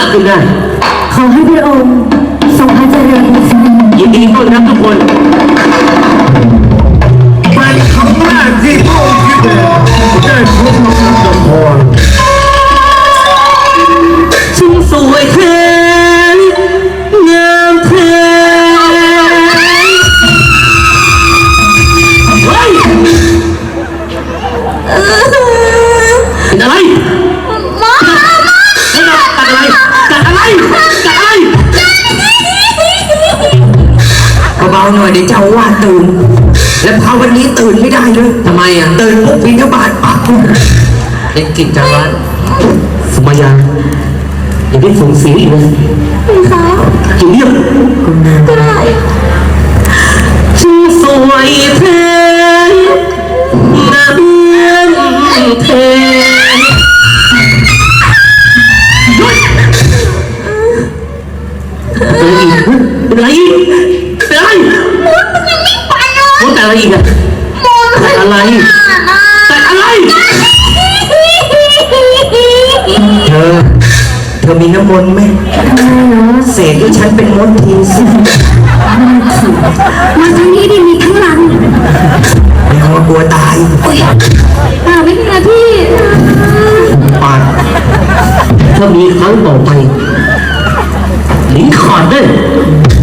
ากขึ้นได้ ขอให้พระองค์ทรงพระเจริญยินดีต้อนรับทุกคนเป็นครั้งแรกที่พระองค์คิดเองได้พบน้องนันทพรชิงสวยแท้งามแท้เฮ้ยเป็นอะไร หน่อยเดี๋ยวเจ้าอาว่าสตื่น แล้วพาวันนี้ตื่นไม่ได้เลยทำไมอะตื่นปุ๊บบินทบาทปั๊บเด็กกิจจาวัตรสมัยยังอย่าได้ส่งเสียงอีกเลยคะอยู่เรียบก็ได้ชิงสวยแท้งามแท้เป็นอะไรอีกเป็นอะไรมดแต่ อะไรอีกอะแต่อะไรแต่อะไร เธอ เธอมีน้ำมนต์ไหมเสกให้ฉันเป็นมดทีสิมาทางนี้ดิมีข้างหลังไม่เอากลัวตายอ่าไม่เป็นไรพี่ปาดถ้ามีครั้งต่อไปลิ้นขาดแน่อ๋อก็ได้